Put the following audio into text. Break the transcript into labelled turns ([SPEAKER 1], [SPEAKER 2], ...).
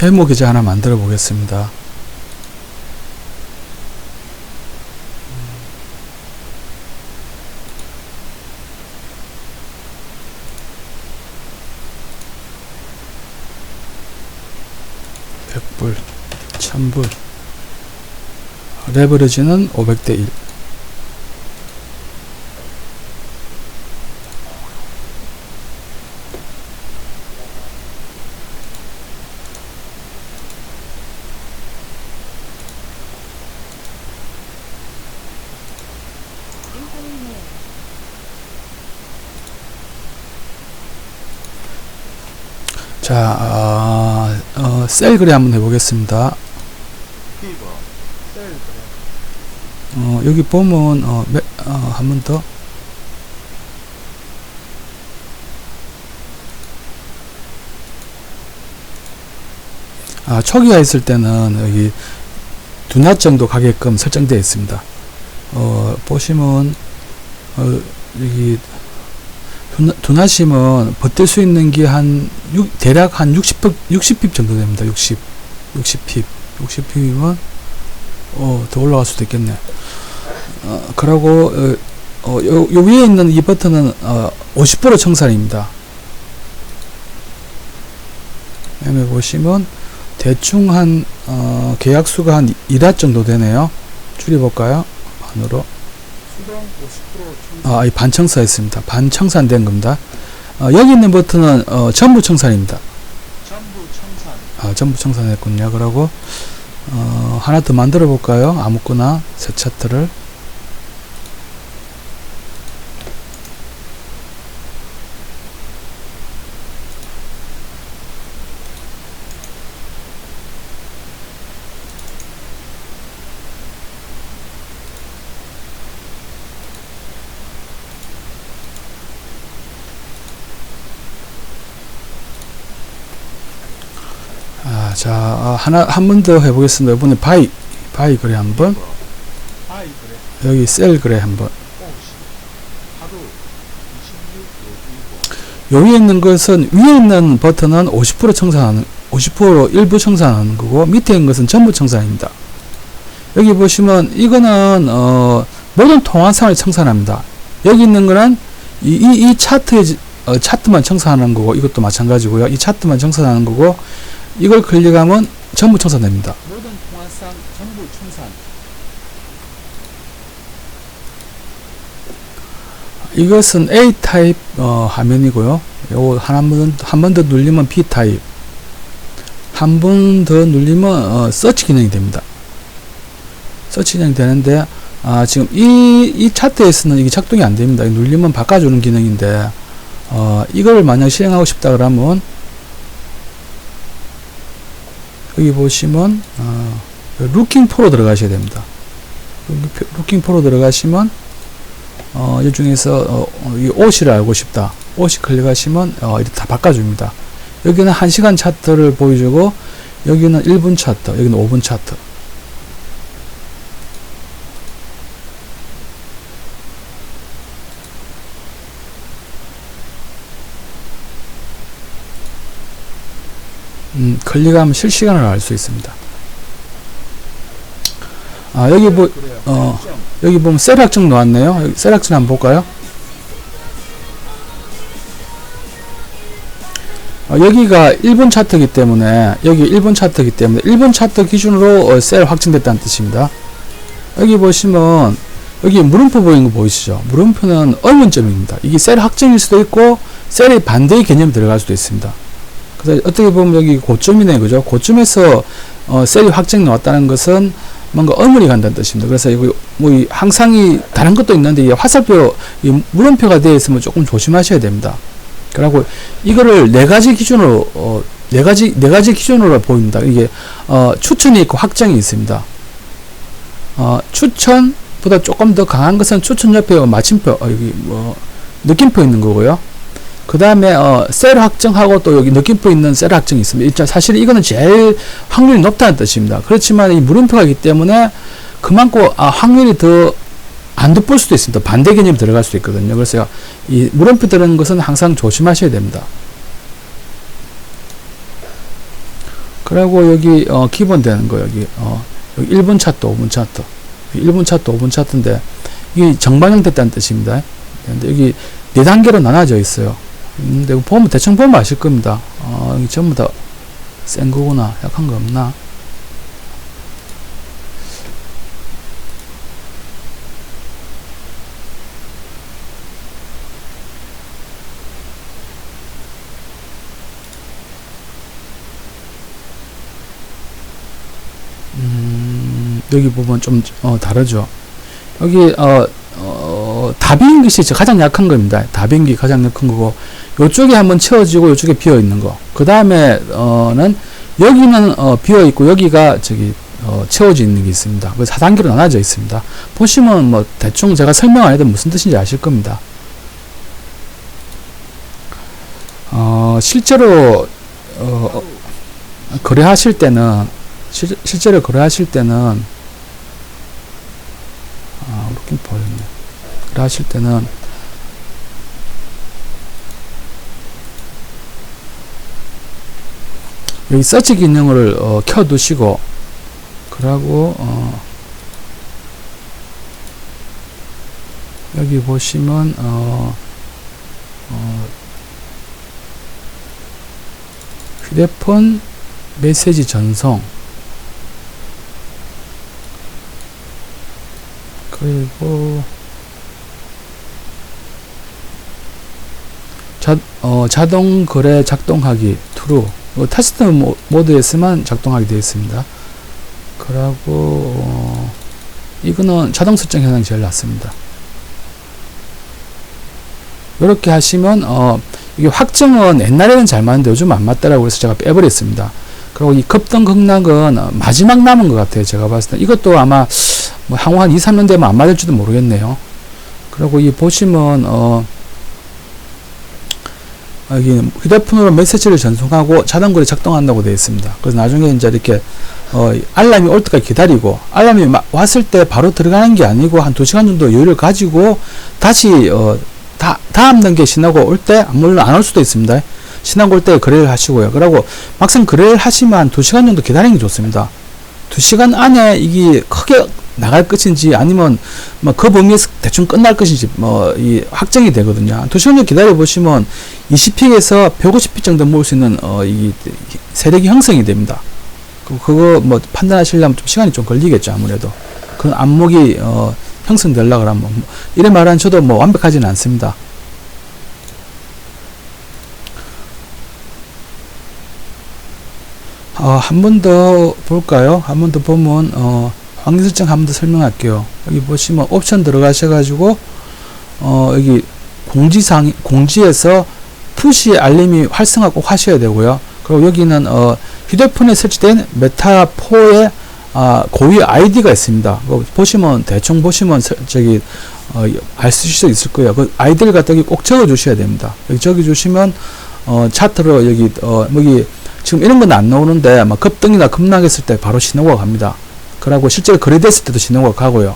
[SPEAKER 1] 데모 계좌 하나 만들어 보겠습니다. 백불, 천불, 레버리지는 500대 1. 자, 어, 어, 셀 그래 한번 해보겠습니다. 어, 여기 보면 어, 어, 한 번 더. 아, 초기화 있을 때는 여기 두낮 정도 가게끔 설정되어 있습니다. 어, 보시면 어, 여기 두낮이면 버틸 수 있는 게 한 대략 한 60핍 60핍 정도 됩니다. 60 60핍 60핍이면 어, 더 올라갈 수도 있겠네. 어, 그러고, 어, 어, 요, 요 위에 있는 이 버튼은, 어, 50% 청산입니다. 그다음에 보시면, 대충 한, 어, 계약수가 한 2라 정도 되네요. 줄여볼까요? 반으로.
[SPEAKER 2] 수당 50% 충전
[SPEAKER 1] 아, 이 반청사 있습니다. 반청산 된 겁니다. 어, 여기 있는 버튼은, 어, 전부 청산입니다.
[SPEAKER 2] 전부 청산
[SPEAKER 1] 아, 전부 청산했군요. 그러고, 어, 하나 더 만들어 볼까요? 아무거나, 새 차트를. 자, 아, 하나, 한 번 더 해보겠습니다. 이번에 바이, 바이 그래 한 번. 여기 셀 그래 한 번.
[SPEAKER 2] 오시 하루 26 여기고
[SPEAKER 1] 요 위에 있는 것은, 위에 있는 버튼은 50% 청산하는, 50% 일부 청산하는 거고, 밑에 있는 것은 전부 청산입니다. 여기 보시면, 이거는, 어, 모든 통화상을 청산합니다. 여기 있는 거는, 이, 이, 이 차트에, 지- 어, 차트만 청산하는 거고, 이것도 마찬가지고요. 이 차트만 청산하는 거고, 이걸 클릭하면 전부 청산됩니다.
[SPEAKER 2] 모든 통화상 전부 청산
[SPEAKER 1] 이것은 A 타입 어, 화면이고요. 요거 한번 한 번 더 눌리면 B 타입. 한 번 더 눌리면 어, 서치 기능이 됩니다. 서치 기능이 되는데 아, 지금 이, 이 차트에서는 이게 작동이 안 됩니다. 이 눌리면 바꿔주는 기능인데 어, 이걸 만약 실행하고 싶다 그러면 여기 보시면 어, 루킹 프로 들어가셔야 됩니다. 루킹 프로 들어가시면 어, 이 중에서 어, 어, 이 옷이를 알고 싶다. 옷이 클릭하시면 어, 이렇게 다 바꿔줍니다. 여기는 1시간 차트를 보여주고 여기는 1분 차트, 여기는 5분 차트. 음, 클릭하면 실시간으로 알 수 있습니다. 아, 여기 뭐,
[SPEAKER 2] 그래요
[SPEAKER 1] 어. 여기 보면 셀 확정 나왔네요. 여기 셀 확정 한번 볼까요? 어, 여기가 1분 차트이기 때문에 여기 1분 차트이기 때문에 1분 차트 기준으로 어, 셀 확정됐다는 뜻입니다. 여기 보시면 여기 물음표 보이는 거 보이시죠? 물음표는 의문점입니다. 이게 셀 확정일 수도 있고 셀의 반대의 개념이 들어갈 수도 있습니다. 그래서 어떻게 보면 여기 고점이네 그죠? 고점에서 어, 셀이 확정 나왔다는 것은 뭔가 어물이 간다는 뜻입니다. 그래서 이거 뭐이 항상이 다른 것도 있는데 이 화살표 이 물음표가 되어 있으면 조금 조심하셔야 됩니다. 그리고 이거를 네 가지 기준으로 어, 네 가지 네 가지 기준으로 보입니다. 이게 어, 추천이 있고 확정이 있습니다. 어, 추천보다 조금 더 강한 것은 추천 옆에 마침표 어, 여기 뭐 느낌표 있는 거고요. 그 다음에 어, 셀 확정하고 또 여기 느낌표 있는 셀 확정이 있습니다. 사실 이거는 제일 확률이 높다는 뜻입니다. 그렇지만 이 물음표가 있기 때문에 그만큼 아, 확률이 더 안 돋볼 수도 있습니다. 반대 개념이 들어갈 수도 있거든요. 그래서 이 물음표 들어는 것은 항상 조심하셔야 됩니다. 그리고 여기 어, 기본 되는 거 여기 어, 여기 1분 차트, 5분 차트. 1분 차트, 5분 차트인데 이게 정방향 됐다는 뜻입니다. 근데 여기 네 단계로 나눠져 있어요. 근데 이거 보면 대충 보면 아실 겁니다. 어, 이게 전부 다 센 거구나. 약한 거 없나? 음, 여기 보면 좀 어, 다르죠. 여기 어, 어, 다비인 것이 저 가장 약한 겁니다. 게 가장 약한 거고 요쪽에 한번 채워지고 요쪽에 비어 있는 거. 그 다음에 어는 여기는 어, 비어 있고 여기가 저기 어, 채워져 있는 게 있습니다. 그래서 4단계로 나눠져 있습니다. 보시면 뭐 대충 제가 설명 안 해도 무슨 뜻인지 아실 겁니다. 어, 실제로 어, 거래하실 때는 실, 실제로 거래하실 때는 아, 이렇게 보였 네. 거래하실 때는 여기 서치 기능을 어, 켜 두시고 그러고 어, 여기 보시면 어, 어, 휴대폰 메시지 전송 그리고 자, 어, 자동 거래 작동하기 true 어, 테스트 모, 모드에서만 작동하게 되어 있습니다. 그러고 어, 이거는 자동 설정 현황이 제일 낫습니다. 이렇게 하시면 어, 이게 확정은 옛날에는 잘 맞는데 요즘 안 맞더라고 해서 제가 빼버렸습니다. 그리고 이 급등 극락은 어, 마지막 남은 것 같아요. 제가 봤을 때 이것도 아마 뭐 향후 한 2, 3년 되면 안 맞을지도 모르겠네요. 그리고 이 보시면 어 여기 휴대폰으로 메시지를 전송하고 자동거래 작동한다고 되어 있습니다. 그래서 나중에 이제 이렇게 어 알람이 올 때까지 기다리고 알람이 마- 왔을 때 바로 들어가는 게 아니고 한 2시간 정도 여유를 가지고 다시 어 다, 다음 단계 신하고 올 때 물론 안 올 수도 있습니다. 신하고 올 때 거래를 하시고요. 그리고 막상 거래를 하시면 한 2시간 정도 기다리는 게 좋습니다. 2시간 안에 이게 크게 나갈 것인지 아니면 뭐 그 범위에서 대충 끝날 것인지 뭐 이 확정이 되거든요. 2시간 정도 기다려 보시면 20픽에서 150픽 정도 모을 수 있는 어 이 세력이 형성이 됩니다. 그- 그거 뭐 판단하시려면 좀 시간이 좀 걸리겠죠 아무래도 그 안목이 어 형성되려 그러면 뭐 이래 말하는 저도 뭐 완벽하지는 않습니다. 어, 한 번 더 볼까요? 한 번 더 보면 어, 확률 설정 한 번 더 설명할게요. 여기 보시면 옵션 들어가셔가지고 어, 여기 공지상 공지에서 푸시 알림이 활성화 꼭 하셔야 되고요. 그리고 여기는 어, 휴대폰에 설치된 메타4의 아, 고유 아이디가 있습니다. 그거 보시면 대충 보시면 서- 저기 어, 알 수 있을 거예요. 그 아이디를 갖다 여기 꼭 적어 주셔야 됩니다. 여기 적어 주시면 어, 차트로 여기 어, 여기 지금 이런 건 안 나오는데 막 급등이나 급락했을 때 바로 신호가 갑니다. 그러고 실제로 거래됐을 때도 신호가 가고요.